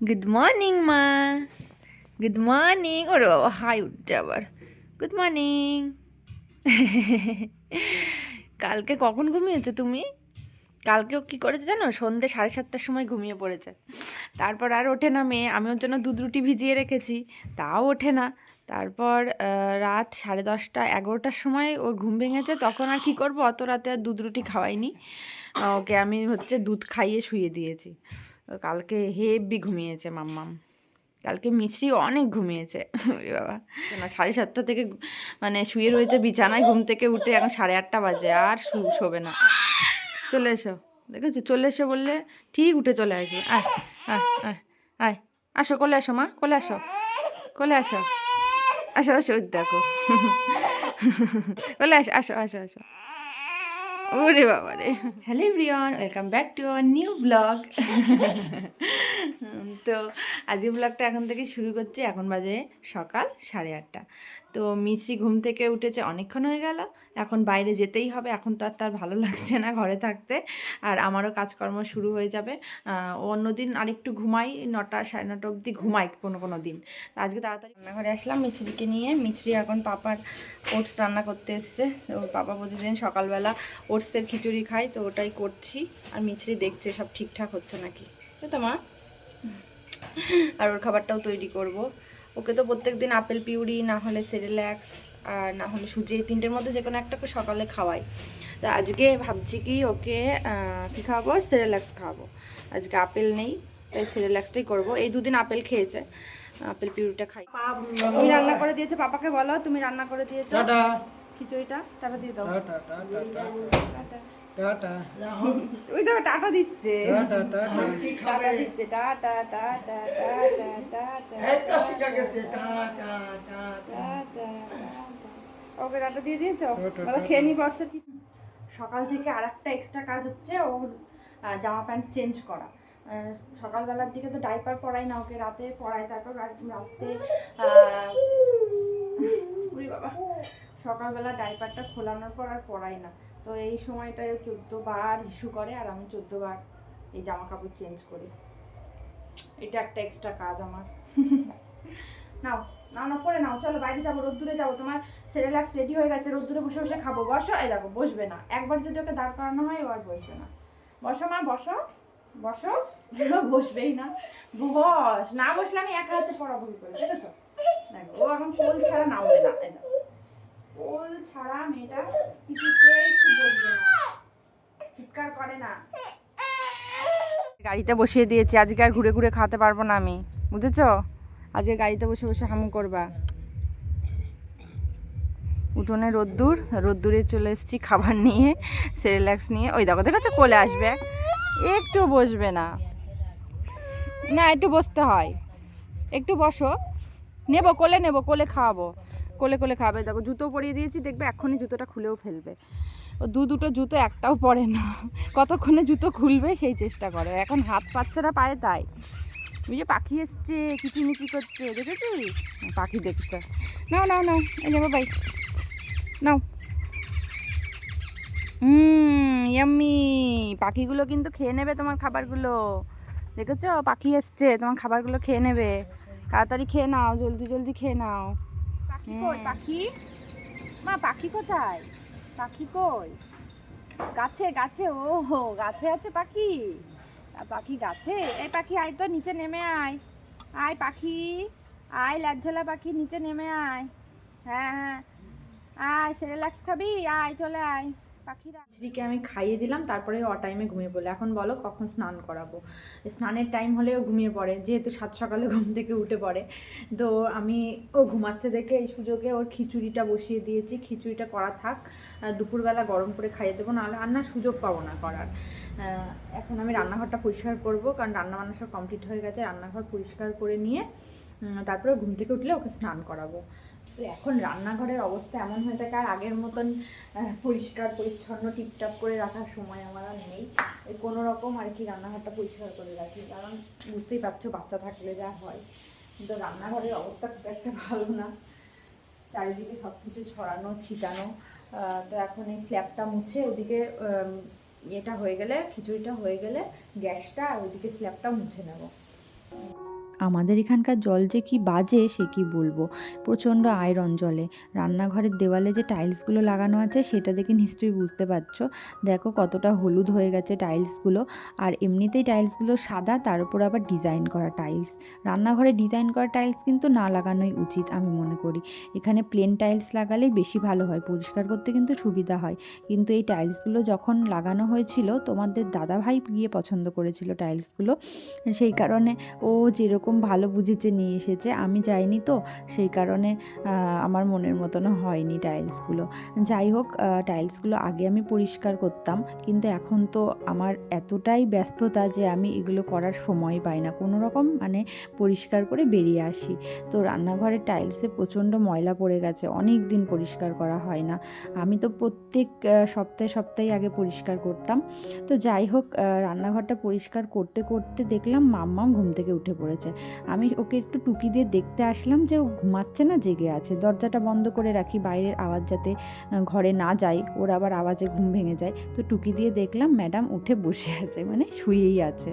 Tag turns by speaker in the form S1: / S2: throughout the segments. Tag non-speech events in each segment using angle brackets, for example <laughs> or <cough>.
S1: Good morning মা good morning ওরে বাবা হাই উঠছে আবার। গুড মর্নিং <laughs> কালকে কখন ঘুমিয়েছো তুমি? কালকেও কি করেছে জানো? সন্ধ্যে সাড়ে সাতটার সময় ঘুমিয়ে পড়েছে। তারপর আর ওঠে না মেয়ে। আমি ওর জন্য দুধ রুটি ভিজিয়ে রেখেছি। তাও ওঠে না। তারপর রাত সাড়ে দশটা, এগারোটার সময় ওর ঘুম ভেঙেছে। তখন আর কি করব? অত রাতে আর দুধ রুটি খাওয়াইনি। ওকে আমি হচ্ছে দুধ খাইয়ে শুয়ে দিয়েছি। কালকে হেভি ঘুমিয়েছে মাম্মাম। কালকে মিশ্রি অনেক ঘুমিয়েছে। বাবা। না সাড়ে সাতটা থেকে মানে শুয়ে রয়েছে বিছানায়, ঘুম থেকে উঠে এখন সাড়ে আটটা বাজে, আর শু- শোবে না। চলে এসো। দেখেছ? চলে এসো বললে ঠিক উঠে চলে আসবে। আয় আয় আয় আয়। আসো, কোলে আসো মা, কোলে আসো। কোলে আসো। আসো আসো দেখো। কোলে আসো আসো আসো আসো। ওরে বাবা রে hello everyone welcome back to our new blog. <laughs> তো আজকে ব্লগটা এখন থেকে শুরু করছি এখন বাজে সকাল সাড়ে আটটা। তো মিষ্টি ঘুম থেকে উঠেছে অনেকক্ষণ হয়ে গেল, এখন বাইরে যেতেই হবে, এখন তো আর তার ভালো লাগছে না ঘরে থাকতে। আর আমারও কাজকর্ম শুরু হয়ে যাবে। অন্যদিন আরেকটু ঘুমাই, নটা সাড়ে নটা অবধি ঘুমাই কোনো কোনো দিন। আজকে তাড়াতাড়ি রান্নাঘরে আসলাম, মিছরিকে নিয়ে। মিছরি এখন পাপার ওটস রান্না করতে এসছে। তো পাপা প্রতিদিন সকালবেলা ওটসের খিচুড়ি খাই তো ওটাই করছি। আর মিছরি দেখছে সব ঠিকঠাক হচ্ছে নাকি। তো মা। আর ওর খাবারটাও তৈরি করব। ওকে তো প্রত্যেক দিন আপেল পিউরি না হলে সেরেল্যাক্স আর না হলে সুজি এই তিনটের মধ্যে যে কোনো একটা সকালে খাওয়াই। তো আজকে ভাবছি কি ওকে কী খাওয়াবো? সেরেল্যাক্স খাওয়াবো। আজকে আপেল নেই তাই সেরেল্যাক্সটাই করব। এই দুদিন আপেল খেয়েছে আপেল পিউরিটা খাই। তুমি রান্না করে দিয়েছ পাপাকে বলো তুমি রান্না করে দিয়েছ খিচুড়িটা? টাটা দিয়ে দাও।
S2: টাটা। Tata
S1: tata.
S2: টাটা
S1: ওই দেখো টাটা দিচ্ছে।
S2: Tata tata.
S1: টাটা দিচ্ছে। টাটা টাটা টাটা টাটা
S2: এই তো শিখা গেছে। Tata tata
S1: tata, okay tata দিয়ে দিয়েছ? বলো খেয়ে নি বক্সে সকাল থেকে আর একটা এক্সট্রা কাজ হচ্ছে ওর জামা প্যান্ট চেঞ্জ করা। সকালবেলার দিকে তো ডাইপার পরাই না ওকে রাতে পরাই তারপর রাতে বাবা সকালবেলা ডাইপারটা খোলানোর পর আর পরাই না। তো এই সময়টায় চোদ্দ বার ইস্যু করে আর আমি চোদ্দ বার এই জামা কাপড় চেঞ্জ করি। এটা একটা এক্সট্রা কাজ আমার। <laughs> নাও নাও না পরে নাও চলো বাইরে যাব রোদ্দুরে যাব। তোমার সেরেলাক্স রেডি হয়ে গেছে রোদ্দুরে বসে বসে খাব। বসো এই দেখো বসবে না। একবার যদি ওকে দাঁড় করানো হয় আর বসবে না। বসো মা বসো বসো। <laughs> বসবেই না। বস না বসলে আমি একা হাতে পড়াবো করে? দেখেছ? দেখো, ও এখন কোল ছাড়া নামবে না। কোল ছাড়া মেয়েটা কিছুতে একটু না। চিৎকার করে না। গাড়িতে বসিয়ে দিয়েছি, আজকে আর ঘুরে ঘুরে খাওয়াতে পারব না আমি। বুঝেছ? আজকে গাড়িতে বসে বসে হামু করবা। উঠোনে রোদ্দুর, রোদ্দুরে চলে এসেছি খাবার নিয়ে সেরেল্যাক্স নিয়ে। ওই দেখো দেখো তো কোলে আসবে। একটু বসবে না। না, একটু বসতে হয়। একটু বসো। নেব, কোলে নেব, কোলে খাওয়াবো। কোলে কোলে খাবে, দেখো জুতো পরিয়ে দিয়েছি, দেখবে এক্ষুনি জুতোটা খুলেও ফেলবে। ও দু দুটো জুতো একটাও পরে না, কতক্ষণে জুতো খুলবে সেই চেষ্টা করে। এখন হাত না পায়ে, তাই। যে পাখি এসছে, কিচিমিচি করছে, দেখেছিস? পাখি দেখছে। নাও নাও নাও, এই যাব বাই নাও। হুম, ইয়াম্মি, পাখিগুলো কিন্তু খেয়ে নেবে তোমার খাবারগুলো। দেখেছ? পাখি এসছে, তোমার খাবারগুলো খেয়ে নেবে। তাড়াতাড়ি খেয়ে নাও, জলদি জলদি খেয়ে নাও। কই? পাখি? মা পাখি কোথায়? পাখি কই? গাছে গাছে ও হো গাছে আছে পাখি। তা পাখি গাছে? এই পাখি আয় তো নিচে নেমে আয়। আয় পাখি। আয় লাজ্জলা পাখি নিচে নেমে আয়। হ্যাঁ হ্যাঁ। আয় সেরেলাক্স খাবি? আয় চলে আয়। পাখিরা শ্রীকে আমি খাইয়ে দিলাম, তারপরে অ টাইমে ঘুমিয়ে পড়ল। এখন বলো কখন স্নান করাবো? স্নানের টাইম হলেও ঘুমিয়ে পড়ে, যেহেতু সাত সকালে ঘুম থেকে উঠে পড়ে। তো আমি ও ঘুমাচ্ছে দেখে এই সুযোগে ওর খিচুড়িটা বসিয়ে দিয়েছি। খিচুড়িটা করা থাক দুপুরবেলা গরম করে খাইয়ে দেবো, নাহলে রান্নার সুযোগ পাবো না করার। এখন আমি রান্নাঘরটা পরিষ্কার করব, কারণ রান্না বান্না সব কমপ্লিট হয়ে গেছে। রান্নাঘর পরিষ্কার করে নিয়ে তারপরে ঘুম থেকে উঠলে ওকে স্নান করাবো। তো এখন রান্নাঘরের অবস্থা এমন হয়ে থাকে, আর আগের মতন পরিষ্কার, পরিচ্ছন্ন, টিপটাপ করে রাখার সময় আমার আর নেই। কোনো রকম আর কি রান্নাঘরটা পরিষ্কার করে রাখি, কারণ বুঝতেই পারছ বাচ্চা থাকলে যা হয়। কিন্তু রান্নাঘরের অবস্থা খুব একটা ভালো না। চারিদিকে সব কিছু ছড়ানো, ছিটানো তো এখন এই ফ্ল্যাপটা মুছে ওদিকে ইয়েটা হয়ে গেলে, খিচুড়িটা হয়ে গেলে গ্যাসটা আর ওইদিকে ফ্ল্যাপটা মুছে নেব।
S3: আমাদের এখানকার জল যে কি বাজে সে কি বলব? প্রচণ্ড আয়রন জলে। রান্নাঘরের দেওয়ালে যে টাইলসগুলো লাগানো আছে, সেটা দেখে নিশ্চয়ই বুঝতে পারছ। দেখো কতটা হলুদ হয়ে গেছে টাইলসগুলো। আর এমনিতেই টাইলসগুলো সাদা, তার উপর আবার ডিজাইন করা টাইলস। রান্নাঘরে ডিজাইন করা টাইলস কিন্তু না লাগানোই উচিত আমি মনে করি। এখানে প্লেন টাইলস লাগালেই বেশি ভালো হয়, পরিষ্কার করতে কিন্তু সুবিধা হয়। কিন্তু এই টাইলসগুলো যখন লাগানো হয়েছিল, তোমাদের দাদাভাই গিয়ে পছন্দ করেছিল টাইলসগুলো। সেই কারণে ও যেরকম ভালো বুঝেছে নিয়ে এসেছে, আমি যাইনি তো, সেই কারণে আমার মনের মতনও হয়নি টাইলসগুলো। যাই হোক টাইলসগুলো আগে আমি পরিষ্কার করতাম, কিন্তু এখন তো আমার এতটাই ব্যস্ততা যে আমি এগুলো করার সময় পাই না। কোনো রকম মানে পরিষ্কার করে বেরিয়ে আসি। তো রান্নাঘরের টাইলসে প্রচণ্ড ময়লা পড়ে গেছে, অনেক দিন পরিষ্কার করা হয় না। আমি তো প্রত্যেক সপ্তাহে সপ্তাহে আগে পরিষ্কার করতাম। তো যাই হোক রান্নাঘরটা পরিষ্কার করতে করতে দেখলাম মাম্মাম ঘুম থেকে উঠে পড়েছে। আমি ওকে একটু টুকি দিয়ে দেখতে আসলাম যে ও ঘুমাচ্ছে না জেগে আছে। দরজাটা বন্ধ করে রাখি বাইরের আওয়াজ যাতে ঘরে না যায় ওর আবার আওয়াজে ঘুম ভেঙে যায়। তো টুকি দিয়ে দেখলাম ম্যাডাম উঠে বসে আছে মানে শুয়েই আছে।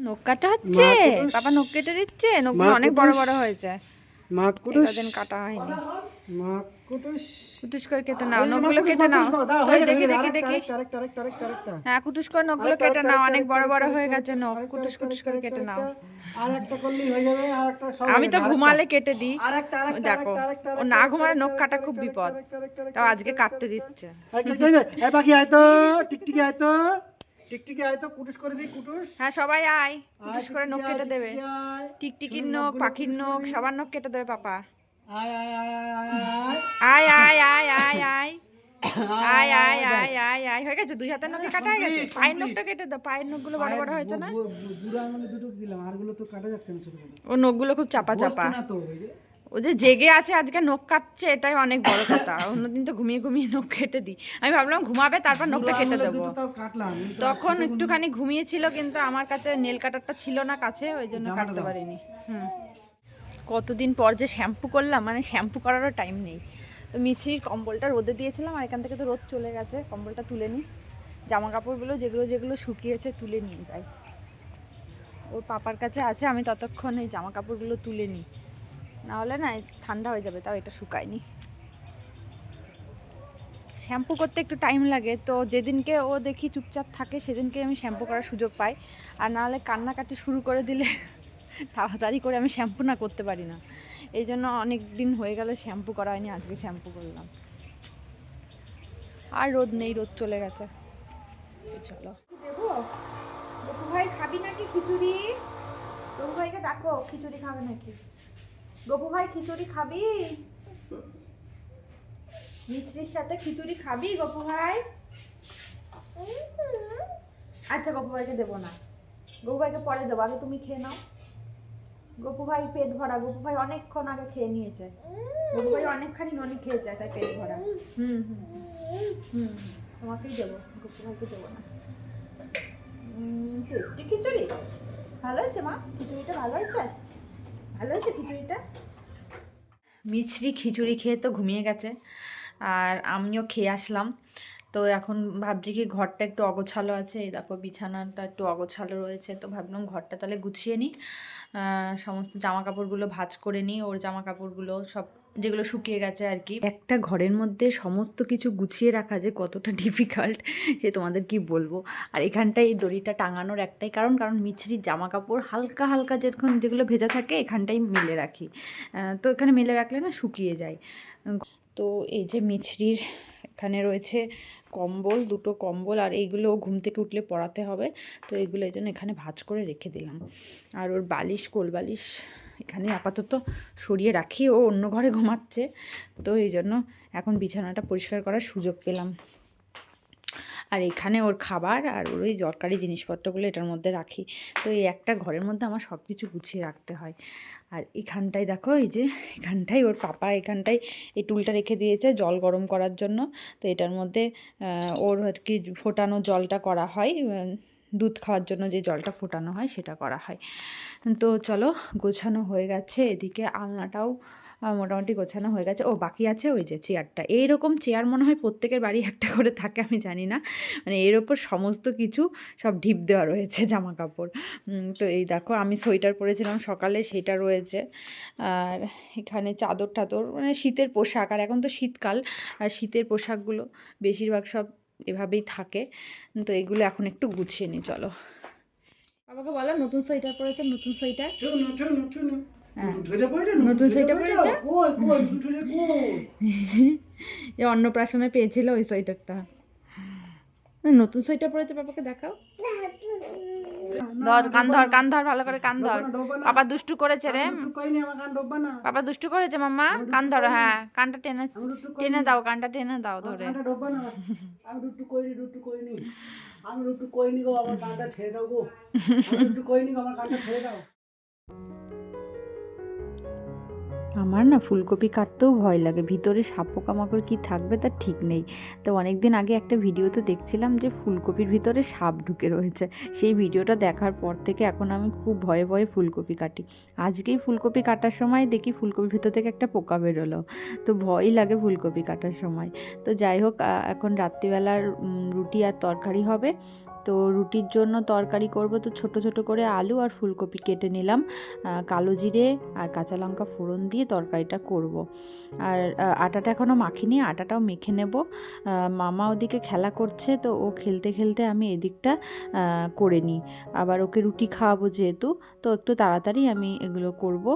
S1: নখ কাটা হচ্ছে?
S2: মা কুটুস।
S1: নখ কেটে দিচ্ছে? নখগুলো অনেক বড় বড় হয়েছে।
S2: মা
S1: কাটা হয়নি।
S2: মা হ্যাঁ,
S1: নখ। আমি তো ঘুমালে কেটে দিই। দেখো ও না ঘুমালে নখ কাটা খুব বিপদ। তাও আজকে কাটতে দিচ্ছে।
S2: টিকটিকি আয় তো কুটুস করে দিই কুটুস।
S1: হ্যাঁ সবাই আয়। কুটুস করে নখ কেটে দেবে। টিকটিকির নখ পাখির নখ সবার নখ কেটে দেবে পাপা।
S2: আয় আয় আয় আয় আয় আয়
S1: আয় আয় আয় আয় হয়ে গেছে দুই হাতের নখে কাটা হয়ে গেছে পায়ের নখটা কেটে দাও পায়ের নখগুলো বড় বড় হয়েছে না
S2: বু- বু- বুড়ো আঙুলে দুটো দিলাম আরগুলো তো কাটা যাচ্ছে না ছোট ছোট
S1: ও নখগুলো খুব চাপা চাপা ও যে জেগে আছে আজকে নখ কাটছে এটাই অনেক বড় কথা অন্যদিন তো ঘুমিয়ে ঘুমিয়ে নখ কেটে দিই আমি ভাবলাম ঘুমাবে তারপর নখটা কেটে দেবো তখন একটুখানি ঘুমিয়েছিল কিন্তু আমার কাছে নেল কাটারটা ছিল না কাছে ওই জন্য কাটতে পারিনি হুম কতদিন পর যে শ্যাম্পু করলাম মানে শ্যাম্পু করারও টাইম নেই। তো মিশ্রির কম্বলটা রোদে দিয়েছিলাম, আর এখান থেকে তো রোদ চলে গেছে, কম্বলটা তুলে নিই। জামা কাপড়গুলো যেগুলো যেগুলো শুকিয়েছে তুলে নিয়ে যাই। ওর পাপার কাছে আছে, আমি ততক্ষণ এই জামা কাপড়গুলো তুলে নিই। না হলে না ঠান্ডা হয়ে যাবে, তাও এটা শুকায়নি। শ্যাম্পু করতে একটু টাইম লাগে, তো যেদিনকে ও দেখি চুপচাপ থাকে, সেদিনকে আমি শ্যাম্পু করার সুযোগ পাই। আর নাহলে কান্নাকাটি শুরু করে দিলে তাড়াতাড়ি করে আমি শ্যাম্পু না করতে পারি না। এই জন্য অনেক দিন হয়ে গেল শ্যাম্পু করা হয়নি, আজকে শ্যাম্পু করলাম। আর রোদ নেই, রোদ চলে গেছে। চলো। দেবো? ভাই খাবি নাকি খিচুড়ি? গপু ভাইকে ডাকো, খিচুড়ি খাবে নাকি? গপু ভাই, খিচুড়ি খাবি? মিছরির সাথে খিচুড়ি খাবি গপু ভাই? আচ্ছা গপু ভাইকে দেবো না। গপু ভাইকে পরে দেবো, আগে তুমি খেয়ে নাও। গপু ভাই পেট ভরা গোপু ভাই অনেকক্ষণ আগে খেয়ে নিয়েছে। গোপু ভাই অনেকখানি ননি খেয়েছে তাই পেট ভরা। হুম হুম হুম তোমাকেই দেবো গপু ভাইকে দেবো না। টেস্টি খিচুড়ি। ভালো হয়েছে, মা? খিচুড়িটা ভালো হয়েছে? ভালো হয়েছে খিচুড়িটা? মিছরি খিচুড়ি খেয়ে তো ঘুমিয়ে গেছে, আর আমিও খেয়ে আসলাম। তো এখন ভাবছি কি ঘরটা একটু অগোছালো আছে, এই দেখো বিছানাটা একটু অগোছালো রয়েছে, তো ভাবলাম ঘরটা তাহলে গুছিয়ে নিই। সমস্ত জামা কাপড়গুলো ভাঁজ করে নিই, ওর জামা কাপড়গুলো সব যেগুলো শুকিয়ে গেছে আর কি। একটা ঘরের মধ্যে সমস্ত কিছু গুছিয়ে রাখা যে কতটা <laughs> ডিফিকাল্ট সে তোমাদের কি বলব? আর এখানটায় এই দড়িটা টাঙানোর একটাই কারণ কারণ মিছরির জামা কাপড় হালকা হালকা যেরকম যেগুলো ভেজা থাকে, এখানটাই মেলে রাখি। তো এখানে মেলে রাখলে না শুকিয়ে যায়। তো এই যে মিছরির এখানে রয়েছে কম্বল, দুটো কম্বল আর এইগুলো ঘুম থেকে উঠলে পড়াতে হবে। তো এইগুলো এই জন্য এখানে ভাজ করে রেখে দিলাম। আর ওর বালিশ, কোল বালিশ এখানে আপাতত সরিয়ে রাখি। ও অন্য ঘরে ঘুমাচ্ছে। তো এই জন্য এখন বিছানাটা পরিষ্কার করার সুযোগ পেলাম। আর এখানে ওর খাবার আর ওর ওই দরকারি জিনিসপত্রগুলো এটার মধ্যে রাখি। তো এই একটা ঘরের মধ্যে আমার সব কিছু গুছিয়ে রাখতে হয়। আর এখানটায় দেখো, এই যে এখানটায় ওর পাপা এখানটায় এই টুলটা রেখে দিয়েছে জল গরম করার জন্য। তো এটার মধ্যে ওর আর কি ফোটানো জলটা করা হয় দুধ খাওয়ার জন্য যে জলটা ফোটানো হয় সেটা করা হয়। তো চলো, গোছানো হয়ে গেছে। এদিকে আলনাটাও মোটামুটি গোছানো হয়ে গেছে। ও, বাকি আছে ওই যে চেয়ারটা এইরকম চেয়ার মনে হয় প্রত্যেকের বাড়ি একটা করে থাকে, আমি জানি না। মানে এর ওপর সমস্ত কিছু সব ঢিপ দেওয়া রয়েছে জামা কাপড় তো এই দেখো, আমি সোয়েটার পরেছিলাম সকালে, সেটা রয়েছে। আর এখানে চাদর টাদর মানে শীতের পোশাক। আর এখন তো শীতকাল, আর শীতের পোশাকগুলো বেশিরভাগ সব এভাবেই থাকে। তো এগুলো এখন একটু গুছিয়ে নিই, চলো। বাবাকে বলো, নতুন সোয়েটার পরেছে, নতুন সোয়েটার।
S2: নতুন সোয়েটার পরেছো?
S1: নতুন সোয়েটার? যে <laughs> অন্নপ্রাশনে পেয়েছিল ওই সোয়েটারটা নতুন সোয়েটার পরেছে বাবাকে দেখাও ধর কান ধর কান ধর ভালো করে কান ধর। পাপা দুষ্টু করেছে রে। পাপা দুষ্টু করেছে মাম্মা কান ধরো হ্যাঁ কানটা টেনে। টেনে দাও কানটা টেনে দাও ধরে।
S2: আমি একটু কইনি, একটু কইনি। আমি একটু কইনি গো, আমার কানটা ছেড়ে দাও গো। একটু কইনি গো, আমার কানটা ছেড়ে দাও।
S1: আমার না ফুলকপি কাটতেও ভয় লাগে। ভিতরে সাপ পোকামাকড় কী থাকবে তার ঠিক নেই। তো অনেক দিন আগে একটা ভিডিওতে দেখছিলাম যে ফুলকপির ভিতরে সাপ ঢুকে রয়েছে। সেই ভিডিওটা দেখার পর থেকে এখন আমি খুব ভয়ে ভয়ে ফুলকপি কাটি। আজকেই ফুলকপি কাটার সময় দেখি ফুলকপির ভিতর থেকে একটা পোকা বেরোলো। তো ভয়ই লাগে ফুলকপি কাটার সময়। তো যাই হোক এখন রাত্রিবেলার রুটি আর তরকারি হবে। তো রুটির জন্য তরকারি করব। তো ছোট ছোট করে আলু আর ফুলকপি কেটে নিলাম। কালো জিরে আর কাঁচা লঙ্কা ফোড়ন দিয়ে তরকারিটা করব। আর আটাটা এখনও মাখিনি, আটাটাও মেখে নেব। মামা ওদিকে খেলা করছে, তো ও খেলতে খেলতে আমি এদিকটা করে নিই। আবার ওকে রুটি খাওয়াবো যেহেতু, তো একটু তাড়াতাড়ি আমি এগুলো করব।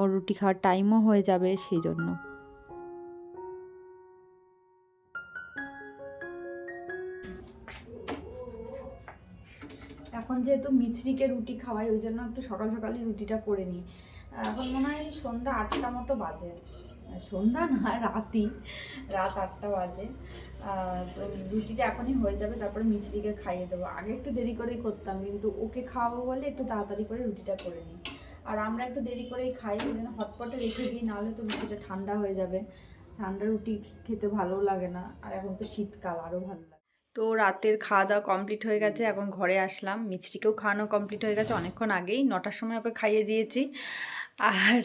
S1: ওর রুটি খাওয়ার টাইমও হয়ে যাবে সেই জন্য। এখন যেহেতু মিছরিকে রুটি খাওয়াই, ওই জন্য একটু সকাল সকালই রুটিটা করে নিই। এখন মনে হয় সন্ধ্যা আটটা মতো বাজে। সন্ধ্যা না রাতই রাত আটটা বাজে। তো রুটিটা এখনই হয়ে যাবে, তারপরে মিছরিকে খাইয়ে দেবো। আগে একটু দেরি করেই করতাম, কিন্তু ওকে খাওয়াবো বলে একটু তাড়াতাড়ি করে রুটিটা করে নিই। আর আমরা একটু দেরি করেই খাই, ওই জন্য হটপটে রেখে দিই, নাহলে তো রুটিটা ঠান্ডা হয়ে যাবে। ঠান্ডা রুটি খেতে ভালো লাগে না, আর এখন তো শীতকাল আরও ভালো লাগে। তো রাতের খাওয়া দাওয়া কমপ্লিট হয়ে গেছে, এখন ঘরে আসলাম। মিষ্টিকেও খাওয়ানো কমপ্লিট হয়ে গেছে অনেকক্ষণ আগেই। নটার সময় ওকে খাইয়ে দিয়েছি। আর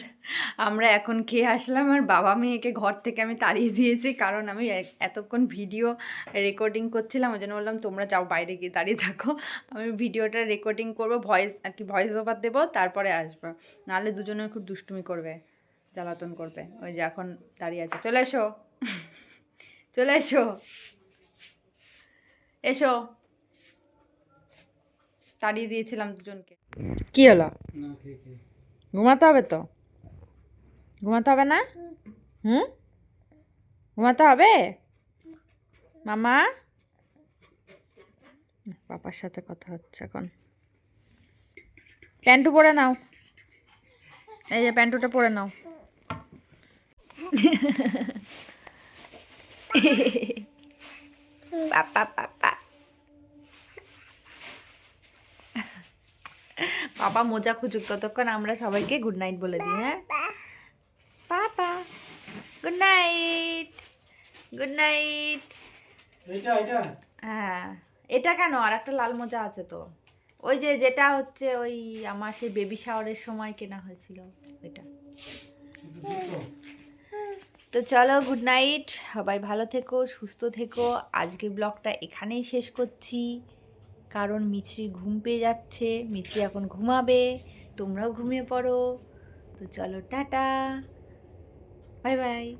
S1: আমরা এখন খেয়ে আসলাম আর বাবা মেয়েকে ঘর থেকে আমি তাড়িয়ে দিয়েছি, কারণ আমি এতক্ষণ ভিডিও রেকর্ডিং করছিলাম, ওই জন্য বললাম, তোমরা যাও বাইরে গিয়ে দাঁড়িয়ে থাকো। আমি ভিডিওটা রেকর্ডিং করব ভয়েস আর কি ভয়েস ওভার দেবো, তারপরে আসব। নাহলে দুজনে খুব দুষ্টুমি করবে, জ্বালাতন করবে। ওই যে এখন দাঁড়িয়ে আছে। চলে এসো। চলে এসো। এসো। তাড়িয়ে দিয়েছিলাম দুজনকে। কি হলো। ঘুমাতে হবে তো? ঘুমাতে হবে না? হুম? ঘুমাতে হবে? মামা? পাপার সাথে কথা হচ্ছে এখন। প্যান্টু পরে নাও। এই যে প্যান্টুটা পরে নাও। <laughs> পাপা পাপা পাপা মোজা খুঁজুক ততক্ষণ আমরা সবাইকে গুড নাইট বলে দিই হ্যাঁ? Papa good night good night? হ্যাঁ এটা কেন? আর একটা লাল মোজা আছে তো। ওই যে যেটা হচ্ছে ওই আমার সেই বেবি শাওয়ারের সময় কেনা হয়েছিল ওইটা।
S2: দুটো।
S1: তো চলো গুড নাইট সবাই ভালো থেকো সুস্থ থেকো। আজকে ব্লগটা এখানেই শেষ করছি। কারণ মিছরি ঘুম পেয়ে যাচ্ছে, মিছরি এখন ঘুমাবে, তোমরাও ঘুমিয়ে পড়ো। তো চলো, টাটা। Bye bye.